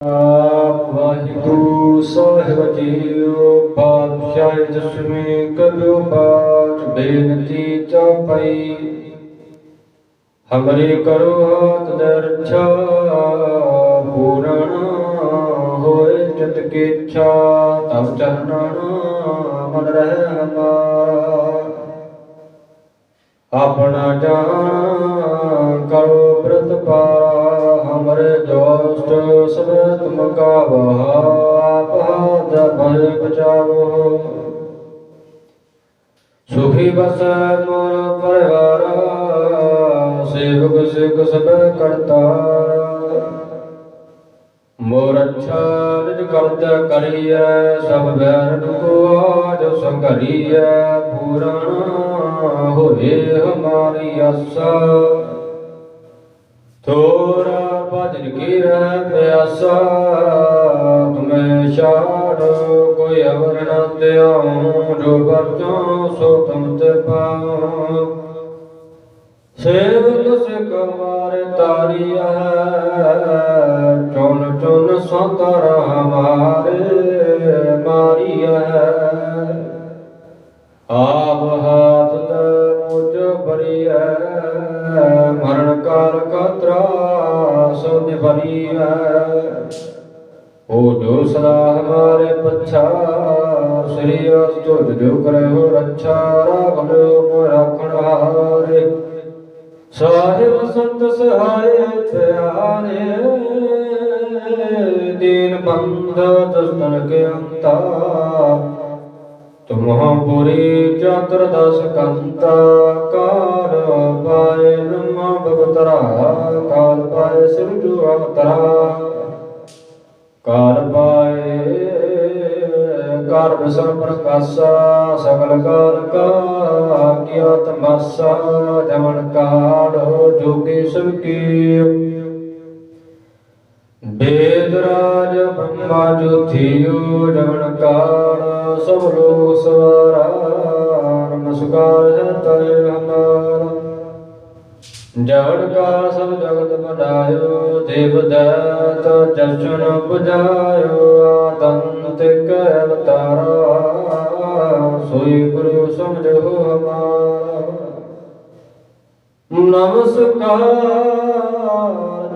ਆਪ ਵਾਹਿਗੁਰੂ ਸਾਹਿਬ ਜੀਓ ਪਾਤਸ਼ਾਹ ਦਸਵੇਂ ਕਬਿਓ ਪਾਠ ਬੇਨਤੀ ਚਾਪਈ ਹਮਰੇ ਕਰੋ ਹਾਥ ਦਰਛਾ ਪੂਰਨ ਹੋਏ ਚਿਤ ਕੀ ਇੱਛਾ ਤਬ ਚਰਨਨ ਮਨ ਰਹਿ ਹਮਾਰਾ ਆਪਣਾ ਜਾਨ ਕਰੋ ਦੋਸਤ ਸਭ ਤੁਮ ਕਾ ਆਪ ਬਚਾਵੋ ਸੁਖੀ ਬਸ ਮੋਰ ਪਰਿਵਾਰ, ਸੇਵਕ ਸਿਖ ਸਭ ਕਰਤਾ। ਮੋਰ ਅੱਛਾ ਨਿਜ ਕਰਤ ਕਰੀਐ, ਸਭ ਬੈਰਨ ਕੋ ਆਜ ਸੰਘਰੀਐ। ਪੂਰਨ ਹੋਏ ਹਮਾਰੀ ਆਸਾ। ਥੋਰਾ ਭਜਨ ਕੀ ਰਹਿ ਪਿਆਸਾ, ਤੁਮੇ ਛਾੜ ਕੋਈ ਅਵਰ ਨ ਤਿਆਉ ਜੋ ਵਰਤੋਂ ਸੋ ਤੁਮ ਤੇ ਪਾਉ ਸੇਵਕ ਸਿਖ ਮਾਰੇ ਤਾਰੀਆ ਤਰਾਸ ਨਿਭਰੀਐ ਉਹ ਜੋ ਸਦਾ ਹਮਾਰੇ ਪਛਾ, ਸ੍ਰੀ ਅਸਤੁ ਜੋ ਕਰੇ ਹੋ ਰੱਛਾ ਰਾਖਣ ਮੋ ਰਾਖਣ ਹਾਰੇ। ਸਾਹਿਬ ਸੰਤ ਸਹਾਇ ਪਿਆਰੇ ਦੀਨ ਬੰਦ ਦਸਤਨ ਕੇ ਅੰਤਾ। ਤੁਮਹੁ ਚਾਤਰ ਦਸ ਕੰਤਾ ਕਾਲ ਪਾਏ ਬ੍ਰਹਮਾ ਬਵਤਰਾ, ਕਾਲ ਪਾਏ ਸਿਵਜੂ ਅਵਤਰਾ। ਕਾਲ ਪਾਏ ਕਾਰਨ ਸਭ ਪ੍ਰਕਾਸ਼ਾ, ਸਗਲ ਕਾਲ ਕਾ ਗਿਆਤ ਮਾਸਾ, ਜਮਨ ਕਾੜੋ ਜੋਗੀ ਸਭ ਕੀ। ਵੇਦ ਬ੍ਰਹਮਾ ਜੋਥਿਓ ਜਗਨ ਕਾਲ ਸਭ ਲੋਕ ਸਵਾਰਾ, ਨਮਸਕਾਰ ਹੈ ਤੈ ਜਵੜ ਕਾ ਸਭ ਜਗਤ ਬਣਾਇਓ ਦੇਵ ਦਇਤ ਦਰਸ਼ਨ ਪੁਜਾਇਓ ਆਤਨ ਤੇ ਕੈ ਅਵਤਾਰਾ, ਸੋਈ ਗੁਰੂ ਸਮਝੋ ਹਮਾਰਾ। ਨਮਸਕਾਰ,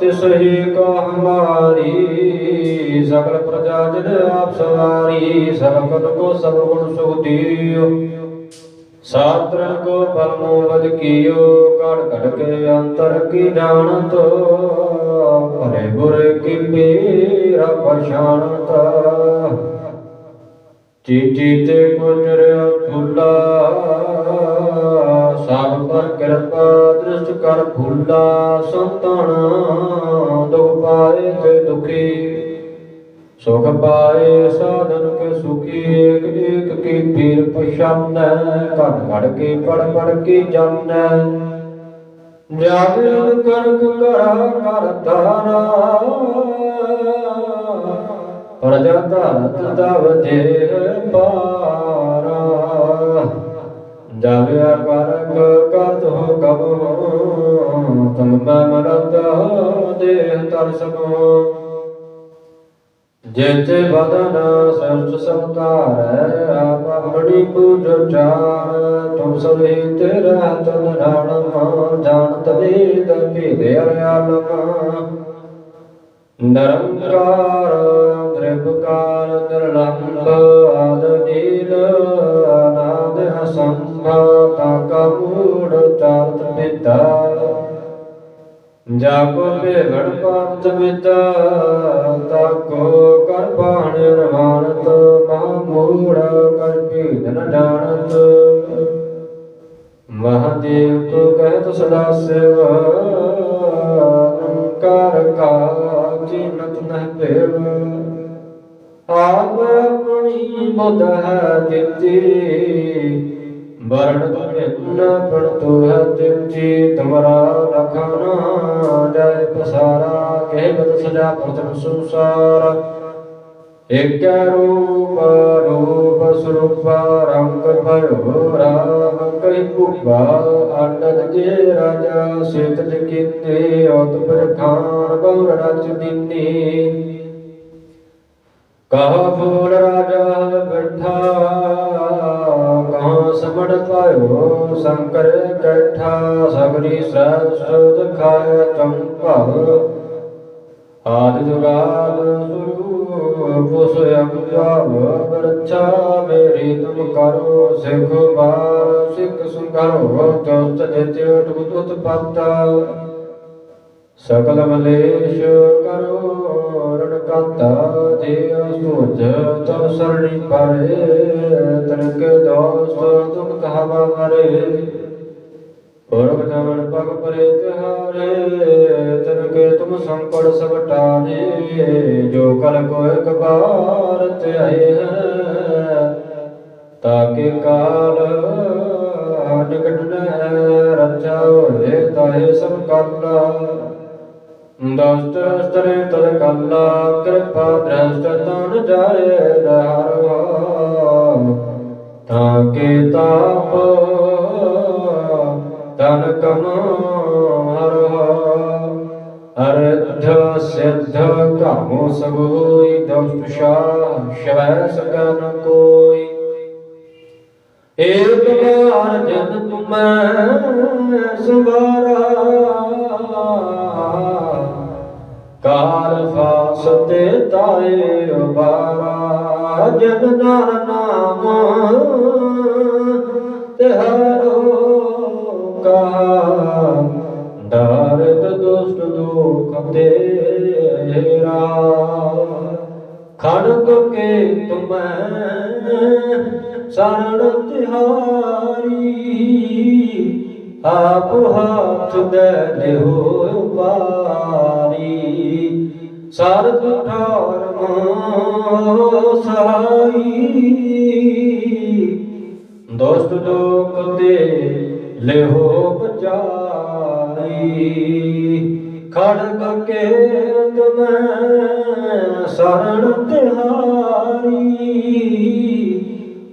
ਤਿਸ ਹੀ ਕਾ ਹਮਾਰੀ ਸਗਲ ਪ੍ਰਜਾ ਜਨ ਆਪ ਸਵਾਰੀ ਸਰਬ ਕੋ ਸਭ ਗੁਣ ਸੁਖ ਦਿਓ। ਸਾਤਰਨ ਕੋ ਪਰਮੋ ਵਦ ਕੀਓ ਕੜ ਕੜ ਕੇ ਅੰਤਰ ਕੀ ਜਾਣਤ ਭਰੇ ਗੁਰ ਕੀ ਪੀਰਾ ਪਛਾਣਤ ਚੀਚੀ ਤੇ ਕੁਚਰਿਆ ਫੁੱਲਾ, ਸਭ ਪਰ ਕਿਰਪਾ ਦ੍ਰਿਸ਼ਟ ਕਰ ਫੁੱਲਾ, ਸੰਤਨ ਦੁਖ ਪਾਏ ਤੇ ਦੁਖੀ। ਸੁਖ ਪਾਏ ਸਾਧਨ ਕੇ ਸੁਖੀ, ਏਕ ਏਕ ਕੀ ਪੀਰ ਪਛਾਨੈ ਘਟ ਘਟ ਕੇ ਪੜ ਪੜ ਕੇ ਜਾਣੈ ਜਾਗਰਣ ਕਰਕ ਕਰਾ ਕਰ ਤਾਰਾ ਪ੍ਰਜਾ ਧਰਤ ਤਵ ਜੇ ਪਾਰਾ। ਜਾਵਿਆ ਕਰਕ ਕਰਤ ਹੋ ਕਬ, ਤਮ ਮੈਂ ਮਰਦ ਦੇਹ ਤਰ ਸਕੋ ਜੇਤੇ ਬਦਨ ਸਰਚ ਸੰਤਾਰੈ ਆਪ ਆਪਣੀ ਪੂਜ ਚਾਰ। ਤੁਮ ਸਭੇ ਤੇਰਾ ਤਨ ਰਾਣਮ, ਜਾਣਤ ਵੇਦ ਭੇਦ ਅਰਿਆਲਮ ਨਿਰੰਕਾਰ ਤ੍ਰਿਭਕਾਰ ਨਿਰਲੰਭ, ਆਦ ਨੀਲ, ਅਨਾਦ ਅਸੰਭ ਤਾਕਾ ਮੂੜ ਚਾਰਤ ਪਿਤਾ ਜਾਗੋ ਭੇਵੜ ਪੰਤ ਪਿਤਾ ਤਾਕੋ ਕਰ ਬਾਣ ਰਮਾਨਤ ਮਹਾਮੂੜ ਕਰ ਭੀਦਨ ਜਾਣਤ। ਮਹਾਦੇਵ ਕੋ ਕਹਿਤ ਸਦਾ ਸੇਵਾ ਕਰ ਕਾ ਜੀਨਤ ਨਹਿ ਭੇਵ। ਆਪ ਆਪਣੀ ਬੁਧ ਹੈ ਦਿੱਤੀ ਵਰਣ ਤੁਮਨ ਪਣ ਤੋ ਹੈ ਦਿੱਤੀ ਤੁਮਰਾ ਲਖਨ ਜੈ ਪਸਾਰਾ, ਕਹਿ ਬਦ ਸਜਾ ਪ੍ਰਥਮ ਸੰਸਾਰ। ਇਕ ਰੂਪ ਰੂਪ ਸਰੂਪ, ਰੰਗ ਭਇਓ ਰਾਮ ਕਈ ਭੁਪਾ, ਆਨੰਦ ਜੇ ਰਾਜਾ ਸੇਤ ਕੀਤੇ, ਔਤ ਪ੍ਰਖਾਨ ਬਹੁ ਰਚ ਦਿਨੀ ਕਹਾ ਫੂਲ ਰਾਜਾ ਬੈਠਾ ਕਹਾਂ ਸਮੜ ਪਾਇਓ, ਸ਼ੰਕਰ ਕੈਠਾ ਸਗਰੀ ਸ੍ਰੇਸ਼ਟ ਦਿਖਾਇ ਚੰਭਵ ਆਦਿ ਜੁਗਾਦ ਸਰੂਪ ਸਯੰ ਜਾਵ ਵਰਛਾ ਮੇਰੀ ਤੁਮ ਕਰੋ, ਸਿਖ ਬਾਰ ਸਿਖ ਸੁਖਾਰੋ ਤੋਤ ਜਿਤਿ ਟੁਕਤ ਉਤਪੰਤਾ ਸਕਲ ਮਲੇਸ਼ ਕਰੋ, ਰਣ ਕਾਤਾ, ਜੇ ਸੋਚ ਤਬ ਸਰਣੀ ਪਰੇ ਤਨਕ ਦੋਸ ਦੁਖ ਕਹਵਾ ਮਰੇ ਪੁਰਖ ਜਮਨ ਪਗ ਪਰੇ ਤਿਹਾਰੇ ਤਨਕੇ ਤੁਮ ਸੰਕਟ ਸਭ ਟਾਰੇ। ਜੋ ਕਲ ਕੋ ਇੱਕ ਬਾਰ ਧਿਆਏ ਹੈ, ਤਾਕੇ ਕਾਲ ਨਿਕਟ ਨ ਰਚਾ ਹੋਏ, ਤਾਹੇ ਸਭ ਕਾਲਾ। ਦਸਤ ਅਸਤਰੇ ਤਦ ਕਾਲਾ, ਕਿਰਪਾ ਦ੍ਰਸ਼ਟ ਤਨ ਜਾਏ ਦਹਰਵਾ ਤਾਕੇ ਤਾਪ, ਤਨ ਕਮ ਅਰਧ ਸਿੱਧ ਕਾਮੋ ਸਗੋਈ ਦੁਸ਼ਟ ਸ਼ਵੈ ਸਗਨ ਕੋਈ। ਏਕ ਵਾਰ ਜਨ ਤੁਮੈ ਸੁਵਾਰਾ ਕਾਲ ਫਾਸਤੇ ਤਾਏ ਬਾਰਾ ਜਨ ਨਰ ਨਾਮ ਸਰਣ ਤਿਹਾਰੀ, ਆਪ ਹੱਥ ਦੇ ਲਿਓ ਪਾਰੀ ਸਰਬ ਠਾਰ ਮੋ ਸਹਾਈ ਦੋਸਤ ਲੋਕ ਤੇ ਲਿਓ ਬਚਾਈ ਖੜਕ ਕੇ ਤੁਮੈ ਸਰਣ ਤਿਹਾਰੀ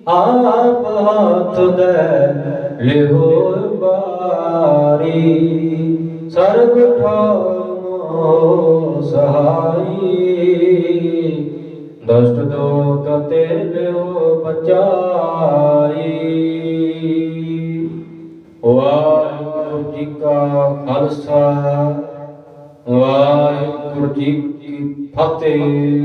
ਆਪ ਹੱਥ ਦੇ ਲਿਓ ਬਾਰੀ ਸਰਬ ਠਾਮੋ ਸਹਾਈ। ਦਸਤ ਦੋਤ ਤੇ ਲਿਓ ਬਚਾਈ ਵਾਹਿਗੁਰੂ ਜੀ ਕਾ ਖਾਲਸਾ। ਵਾਹਿਗੁਰੂ ਜੀ ਕੀ ਫਤਿਹ।